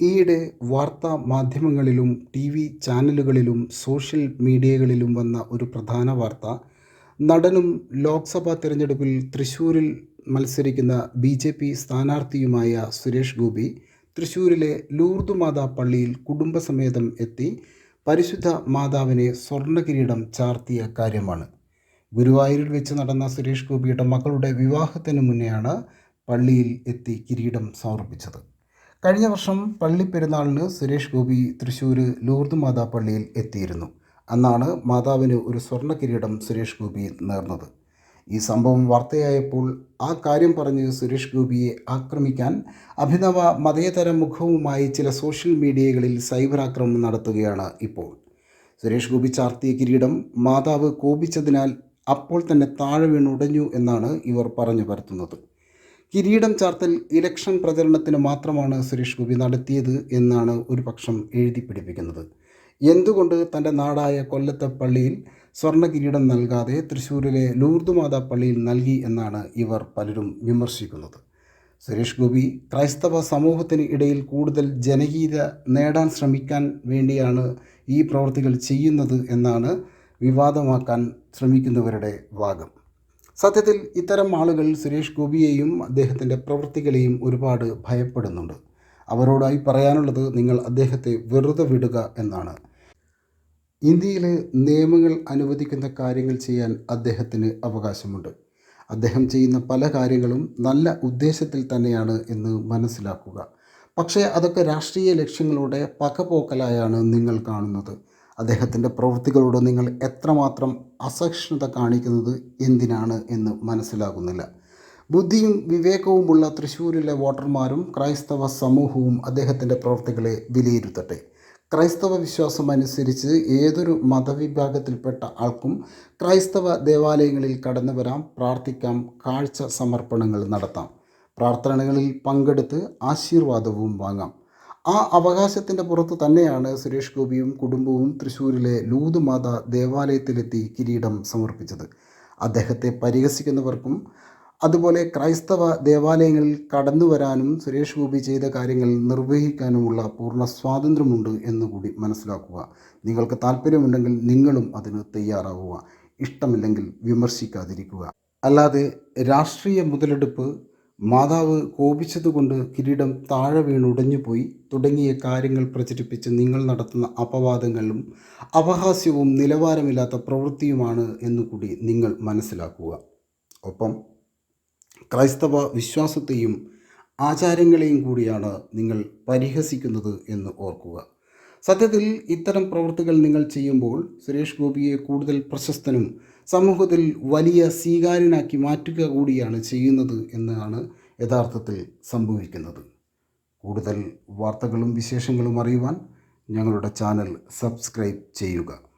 ഈയിടെ വാർത്താ മാധ്യമങ്ങളിലും ടി വി ചാനലുകളിലും സോഷ്യൽ മീഡിയകളിലും വന്ന ഒരു പ്രധാന വാർത്ത. നടനും ലോക്സഭാ തിരഞ്ഞെടുപ്പിൽ തൃശ്ശൂരിൽ മത്സരിക്കുന്ന ബി ജെ പി സ്ഥാനാർത്ഥിയുമായ സുരേഷ് ഗോപി തൃശ്ശൂരിലെ ലൂർദ് മാതാ പള്ളിയിൽ കുടുംബസമേതം എത്തി പരിശുദ്ധ മാതാവിനെ സ്വർണകിരീടം ചാർത്തിയ കാര്യമാണ്. ഗുരുവായൂരിൽ വെച്ച് നടന്ന സുരേഷ് ഗോപിയുടെ മകളുടെ വിവാഹത്തിന് മുന്നെയാണ് പള്ളിയിൽ എത്തി കിരീടം സമർപ്പിച്ചത്. കഴിഞ്ഞ വർഷം പള്ളിപ്പെരുന്നാളിന് സുരേഷ് ഗോപി തൃശ്ശൂർ ലൂർദ് മാതാ പള്ളിയിൽ എത്തിയിരുന്നു. അന്നാണ് മാതാവിന് ഒരു സ്വർണ കിരീടം സുരേഷ് ഗോപി നേർന്നത്. ഈ സംഭവം വാർത്തയായപ്പോൾ ആ കാര്യം പറഞ്ഞ് സുരേഷ് ഗോപിയെ ആക്രമിക്കാൻ അഭിനവ മതേതര മുഖവുമായി ചില സോഷ്യൽ മീഡിയകളിൽ സൈബർ ആക്രമണം നടത്തുകയാണ് ഇപ്പോൾ. സുരേഷ് ഗോപി ചാർത്തിയ കിരീടം മാതാവ് കോപിച്ചതിനാൽ അപ്പോൾ തന്നെ താഴെ വീണുടഞ്ഞു എന്നാണ് ഇവർ പറഞ്ഞു പരത്തുന്നത്. കിരീടം ചാർത്തൽ ഇലക്ഷൻ പ്രചരണത്തിന് മാത്രമാണ് സുരേഷ് ഗോപി നടത്തിയത് എന്നാണ് ഒരു പക്ഷം എഴുതി പിടിപ്പിക്കുന്നത്. എന്തുകൊണ്ട് തന്റെ നാടായ കൊല്ലത്തെ പള്ളിയിൽ സ്വർണ കിരീടം നൽകാതെ തൃശ്ശൂരിലെ ലൂർദുമാത പള്ളിയിൽ നൽകി എന്നാണ് ഇവർ പലരും വിമർശിക്കുന്നത്. സുരേഷ് ഗോപി ക്രൈസ്തവ സമൂഹത്തിന് ഇടയിൽ കൂടുതൽ ജനകീയത നേടാൻ ശ്രമിക്കാൻ വേണ്ടിയാണ് ഈ പ്രവൃത്തികൾ ചെയ്യുന്നത് എന്നാണ് വിവാദമാക്കാൻ ശ്രമിക്കുന്നവരുടെ വാദം സത്യത്തിൽ ഇത്തരം ആളുകൾ സുരേഷ് ഗോപിയെയും അദ്ദേഹത്തിന്റെ പ്രവൃത്തികളെയും ഒരുപാട് ഭയപ്പെടുന്നുണ്ട്. അവരോടായി പറയാനുള്ളത് നിങ്ങൾ അദ്ദേഹത്തെ വെറുതെ വിടുക എന്നാണ്. ഇന്ത്യയിലെ നിയമങ്ങൾ അനുവദിക്കുന്ന കാര്യങ്ങൾ ചെയ്യാൻ അദ്ദേഹത്തിന് അവകാശമുണ്ട്. അദ്ദേഹം ചെയ്യുന്ന പല കാര്യങ്ങളും നല്ല ഉദ്ദേശത്തിൽ തന്നെയാണ് എന്ന് മനസ്സിലാക്കുക. പക്ഷേ അതൊക്കെ രാഷ്ട്രീയ ലക്ഷ്യങ്ങളുടെ പകപോക്കലായാണ് നിങ്ങൾ കാണുന്നത്. അദ്ദേഹത്തിന്റെ പ്രവൃത്തികളോട് നിങ്ങൾ എത്രമാത്രം അസഹിഷ്ണുത കാണിക്കുന്നത് എന്തിനാണ് എന്ന് മനസ്സിലാകുന്നില്ല. ബുദ്ധിയും വിവേകവുമുള്ള തൃശ്ശൂരിലെ വോട്ടർമാരും ക്രൈസ്തവ സമൂഹവും അദ്ദേഹത്തിന്റെ പ്രവൃത്തികളെ വിലയിരുത്തട്ടെ. ക്രൈസ്തവ വിശ്വാസം അനുസരിച്ച് ഏതൊരു മതവിഭാഗത്തിൽപ്പെട്ട ആൾക്കും ക്രൈസ്തവ ദേവാലയങ്ങളിൽ കടന്നു വരാം പ്രാർത്ഥിക്കാം കാഴ്ച സമർപ്പണങ്ങൾ നടത്താം. പ്രാർത്ഥനകളിൽ പങ്കെടുത്ത് ആശീർവാദവും വാങ്ങാം. ആ അവകാശത്തിന്റെ പുറത്ത് തന്നെയാണ് സുരേഷ് ഗോപിയും കുടുംബവും തൃശ്ശൂരിലെ ലൂതുമാത ദേവാലയത്തിലെത്തി കിരീടം സമർപ്പിച്ചത്. അദ്ദേഹത്തെ പരിഹസിക്കുന്നവർക്കും അതുപോലെ ക്രൈസ്തവ ദേവാലയങ്ങളിൽ കടന്നു വരാനും സുരേഷ് ഗോപി ചെയ്ത കാര്യങ്ങൾ നിർവഹിക്കാനുമുള്ള പൂർണ സ്വാതന്ത്ര്യമുണ്ട് എന്നുകൂടി മനസ്സിലാക്കുക. നിങ്ങൾക്ക് താല്പര്യമുണ്ടെങ്കിൽ നിങ്ങളും അതിന് തയ്യാറാവുക. ഇഷ്ടമില്ലെങ്കിൽ വിമർശിക്കാതിരിക്കുക. അല്ലാതെ രാഷ്ട്രീയ മുതലെടുപ്പ് മാതാവ് കോപിച്ചതുകൊണ്ട് കിരീടം താഴെ വീണുടഞ്ഞുപോയി തുടങ്ങിയ കാര്യങ്ങൾ പ്രചരിപ്പിച്ച് നിങ്ങൾ നടത്തുന്ന അപവാദങ്ങളും അപഹാസ്യവും നിലവാരമില്ലാത്ത പ്രവൃത്തിയുമാണ് എന്നുകൂടി നിങ്ങൾ മനസ്സിലാക്കുക. ഒപ്പം ക്രൈസ്തവ വിശ്വാസത്തെയും ആചാരങ്ങളെയും കൂടിയാണ് നിങ്ങൾ പരിഹസിക്കുന്നത് എന്ന് ഓർക്കുക. സത്യത്തിൽ ഇത്തരം പ്രവൃത്തികൾ നിങ്ങൾ ചെയ്യുമ്പോൾ സുരേഷ് ഗോപിയെ കൂടുതൽ പ്രശസ്തനും സമൂഹത്തിൽ വലിയ സ്വീകാര്യനാക്കി മാറ്റുക കൂടിയാണ് ചെയ്യുന്നത് എന്നാണ് യഥാർത്ഥത്തിൽ സംഭവിക്കുന്നത്. കൂടുതൽ വാർത്തകളും വിശേഷങ്ങളും അറിയുവാൻ ഞങ്ങളുടെ ചാനൽ സബ്സ്ക്രൈബ് ചെയ്യുക.